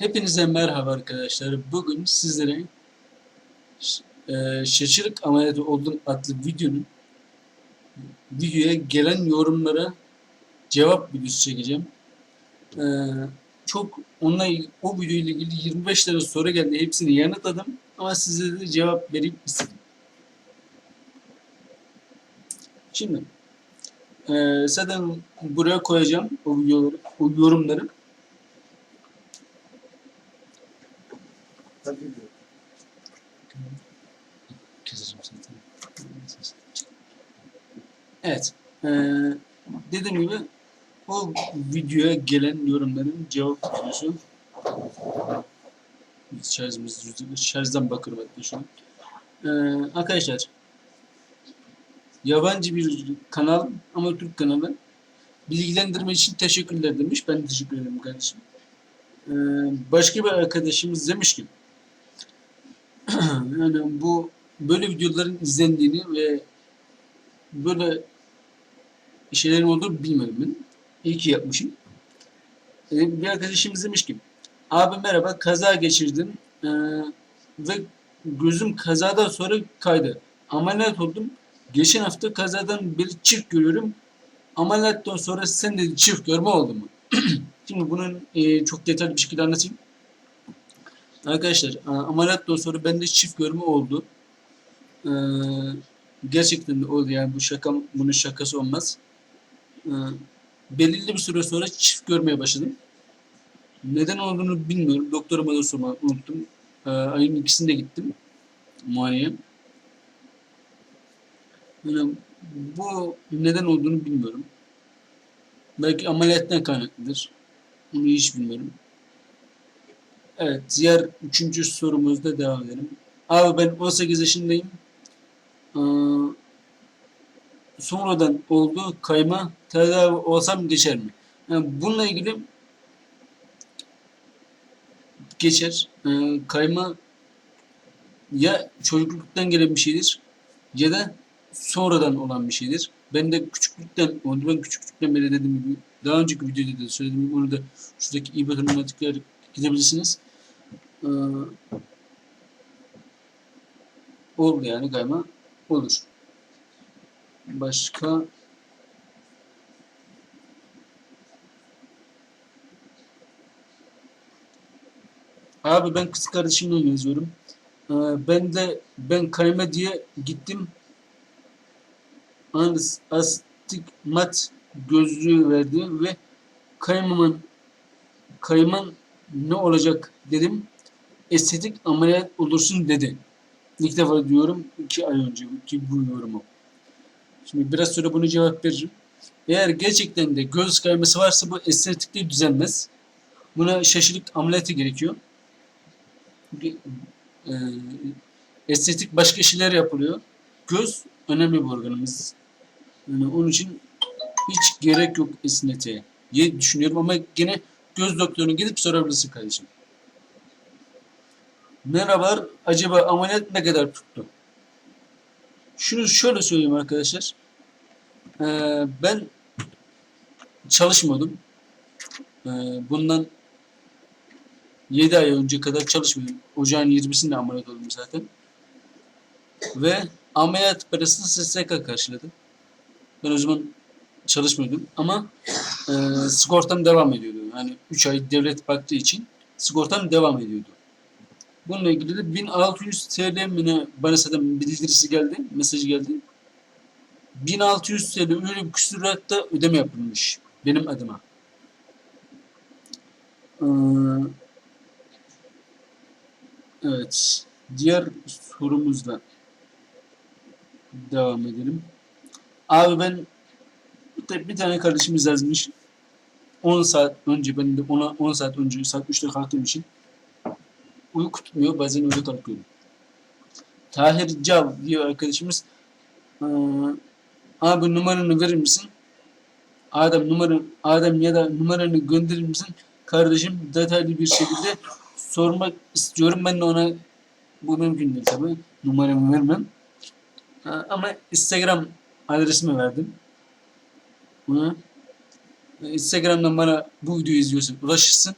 Hepinize merhaba arkadaşlar. Bugün sizlere e, şaşırık ameliyatı oldum adlı videonun videoya gelen yorumlara cevap videosu çekeceğim. E, çok onunla o video ile ilgili 25 tane soru geldi. Hepsini yanıtladım ama size de cevap vereyim istedim. Şimdi e, zaten buraya koyacağım o o yorumları. Evet. Eee dediğim gibi o videoya gelen yorumların cevap videosu. Şarjımız yüzde şarjdan bakıyorum hatta şu an. Eee, arkadaşlar yabancı bir kanal ama Türk kanalı bilgilendirme için teşekkürler demiş. Ben de teşekkür ederim kardeşim. Eee, başka bir arkadaşımız demiş ki yani bu böyle videoların izlendiğini ve böyle şeylerin olduğunu bilmiyorum ben. İyi ki yapmışım. Ee, bir arkadaşımız demiş ki abi merhaba kaza geçirdim ee, ve gözüm kazadan sonra kaydı. Ameliyat oldum. Geçen hafta kazadan beri çift görüyorum. Ameliyattan sonra sen de çift görme oldu mu? Şimdi bunun e, çok detaylı bir şekilde anlatayım. Arkadaşlar a- ameliyattan sonra bende çift görme oldu. Ee, gerçekten de oldu yani bu şaka bunun şakası olmaz. Ee, belirli bir süre sonra çift görmeye başladım. Neden olduğunu bilmiyorum. Doktoruma da sorma unuttum. Ee, ayın ikisinde gittim muayeneye. Yani bu neden olduğunu bilmiyorum. Belki ameliyattan kaynaklıdır. Bunu hiç bilmiyorum. Evet, diğer üçüncü sorumuzda devam edelim. Abi ben 18 yaşındayım. Ee, sonradan oldu kayma tedavi olsam geçer mi? Yani bununla ilgili geçer. Ee, kayma ya çocukluktan gelen bir şeydir ya da sonradan olan bir şeydir. Ben de küçüklükten oldu. Ben küçüklükten beri dediğim gibi daha önceki videoda da söylediğim gibi onu da şuradaki i butonuna gidebilirsiniz. Ee, olur yani kayma olur. Başka Abi ben kız kardeşimle yazıyorum. Ee, ben de ben kayma diye gittim. Ans, astigmat gözlüğü verdi ve kaymaman kayman ne olacak dedim. Estetik ameliyat olursun dedi. İlk defa diyorum iki ay önce ki bu yorumu. Şimdi biraz sonra bunu cevap veririm. Eğer gerçekten de göz kayması varsa bu estetikte düzelmez. Buna şaşırık ameliyatı gerekiyor. E, estetik başka şeyler yapılıyor. Göz önemli bir organımız. Yani onun için hiç gerek yok esnetiğe diye düşünüyorum ama gene göz doktoruna gidip sorabilirsin kardeşim. Merhabalar. Acaba ameliyat ne kadar tuttu? Şunu şöyle söyleyeyim arkadaşlar. Ee, ben çalışmadım. Ee, bundan 7 ay önce kadar çalışmadım. Ocağın 20'sinde ameliyat oldum zaten. Ve ameliyat parasını SSK karşıladı. Ben o zaman çalışmıyordum ama e, sigortam devam ediyordu. Yani 3 ay devlet baktığı için sigortam devam ediyordu. Bununla ilgili de 1600 TL mi zaten bildirisi geldi, mesajı geldi. 1600 TL öyle bir küsuratta ödeme yapılmış benim adıma. Ee, evet. Diğer sorumuzla devam edelim. Abi ben bir tane kardeşimiz yazmış. 10 saat önce ben de ona 10 saat önce saat 3'te kalktığım için uyku tutmuyor. Bazen öyle kalkıyorum. Tahir Cav diyor arkadaşımız. Ee, abi numaranı verir misin? Adem numara Adem ya da numaranı gönderir misin? Kardeşim detaylı bir şekilde sormak istiyorum. Ben de ona bu mümkün değil tabi. Numaramı vermem. Ha, ama Instagram adresimi verdim. Buna. Instagram'dan bana bu videoyu izliyorsan ulaşırsın.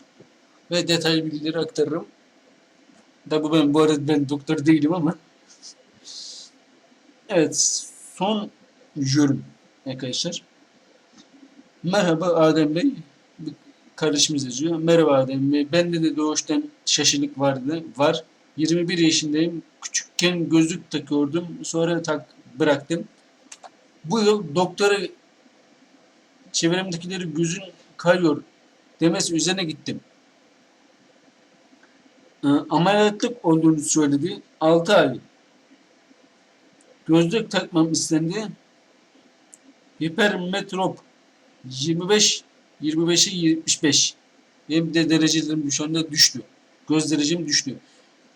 ve detaylı bilgileri aktarırım. Tabi ben bu arada ben doktor değilim ama. Evet, son yorum arkadaşlar. Merhaba Adem Bey. Bir Kardeşimiz yazıyor. Merhaba Adem Bey. Bende de doğuştan şaşılık vardı. Var. 21 yaşındayım. Küçükken gözlük takıyordum. Sonra tak bıraktım. Bu yıl doktora çevremdekileri gözün kayıyor demesi üzerine gittim. Ee, ameliyatlık olduğunu söyledi. 6 ay. Gözlük takmam istendi. Hipermetrop 25 25'e 75. Benim de derecelerim şu anda düştü. Göz derecem düştü.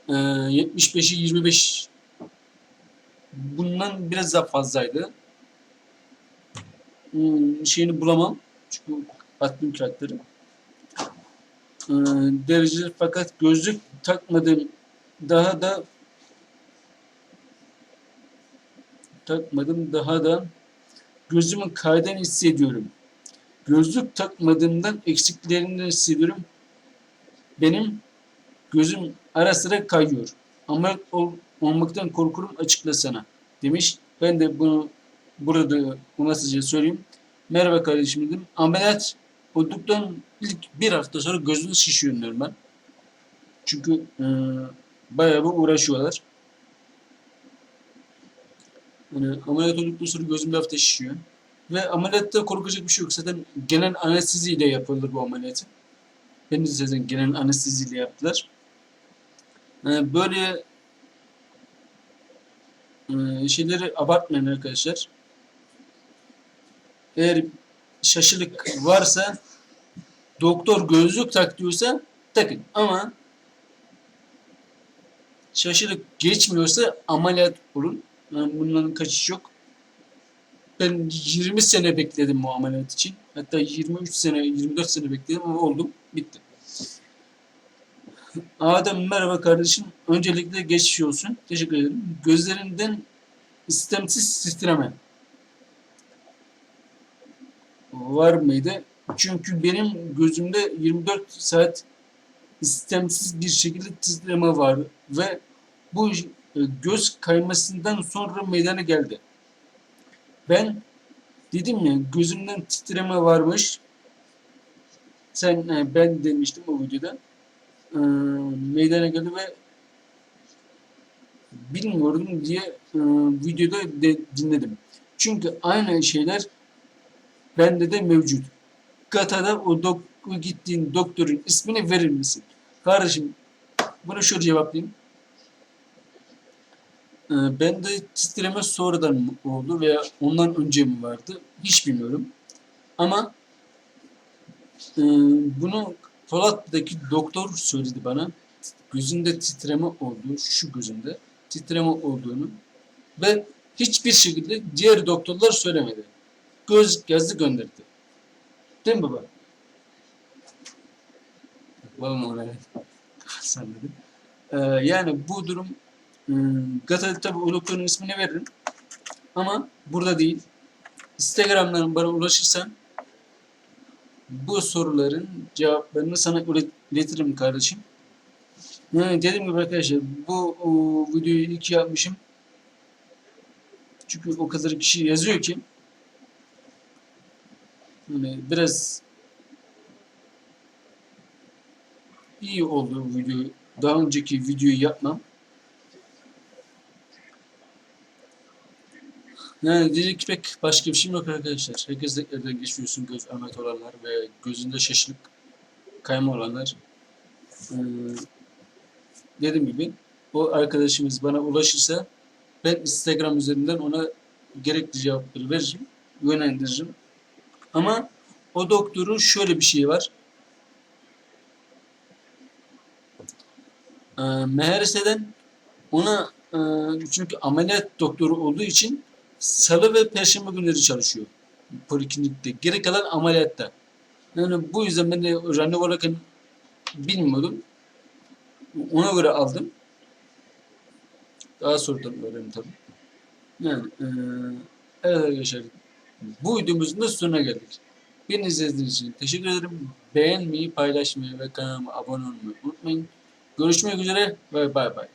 Ee, 75'i 25 bundan biraz daha fazlaydı. Hmm, şeyini bulamam. Çünkü attım kağıtları. Ee, dereceler fakat gözlük takmadım. Daha da takmadım. Daha da gözümün kaydan hissediyorum. Gözlük takmadığımdan eksiklerini hissediyorum. Benim gözüm ara sıra kayıyor. Ameliyat ol, olmaktan korkuyorum açıklasana demiş. Ben de bunu burada ulaşıcıya söyleyeyim. Merhaba kardeşim dedim. Ameliyat olduktan ilk bir hafta sonra gözünü şişiyor diyorum ben. Çünkü e, bayağı bir uğraşıyorlar. Yani ameliyat olduktan sonra gözüm bir hafta şişiyor. Ve ameliyatta korkacak bir şey yok. Zaten genel anesteziyle yapılır bu ameliyatı. Beni de zaten genel anesteziyle yaptılar. Yani böyle e, şeyleri abartmayın arkadaşlar. Eğer şaşılık varsa doktor gözlük tak diyorsa takın. Ama şaşılık geçmiyorsa ameliyat olun. Yani bunların kaçış yok. Ben 20 sene bekledim bu ameliyat için. Hatta 23 sene, 24 sene bekledim ama oldum. Bitti. Adem merhaba kardeşim. Öncelikle geçiş olsun. Teşekkür ederim. Gözlerinden istemsiz titreme var mıydı? Çünkü benim gözümde 24 saat istemsiz bir şekilde titreme var ve bu e, göz kaymasından sonra meydana geldi. Ben dedim ya gözümden titreme varmış. Sen e, ben demiştim o videoda. E, meydana geldi ve bilmiyorum diye videoda de, dinledim. Çünkü aynı şeyler bende de mevcut. Gata'da o, dok gittiğin doktorun ismini verir misin? Kardeşim bunu şöyle cevaplayayım. Ee, bende titreme sonradan mı oldu veya ondan önce mi vardı? Hiç bilmiyorum. Ama e, bunu Polat'taki doktor söyledi bana. Gözünde titreme olduğu, şu gözünde titreme olduğunu ve hiçbir şekilde diğer doktorlar söylemedi. Göz yazdı gönderdi. Değil mi baba? Babam ona salladı. Ee, yani bu durum hmm, Gata'da tabi doktorun ismini veririm. Ama burada değil. Instagram'dan bana ulaşırsan bu soruların cevaplarını sana iletirim kardeşim. Yani dediğim gibi arkadaşlar bu o, videoyu ilk yapmışım. Çünkü o kadar kişi yazıyor ki biraz iyi oldu video. Daha önceki videoyu yapmam. Yani diyecek pek başka bir şey yok arkadaşlar. Herkes tekrardan geçiyorsun göz ameliyat olanlar ve gözünde şaşılık kayma olanlar. Ee, dediğim gibi o arkadaşımız bana ulaşırsa ben Instagram üzerinden ona gerekli cevapları veririm, yönlendiririm. Ama o doktorun şöyle bir şeyi var. Ee, meğerseden ona e, çünkü ameliyat doktoru olduğu için salı ve perşembe günleri çalışıyor poliklinikte. Geri kalan ameliyatta. Yani bu yüzden ben de randevu alırken bilmiyordum. Ona göre aldım. Daha sonradan öğrendim tabii. Yani e, evet arkadaşlar bu videomuzun da sonuna geldik. Beni izlediğiniz için teşekkür ederim. Beğenmeyi, paylaşmayı ve kanalıma abone olmayı unutmayın. Görüşmek üzere ve bay bay.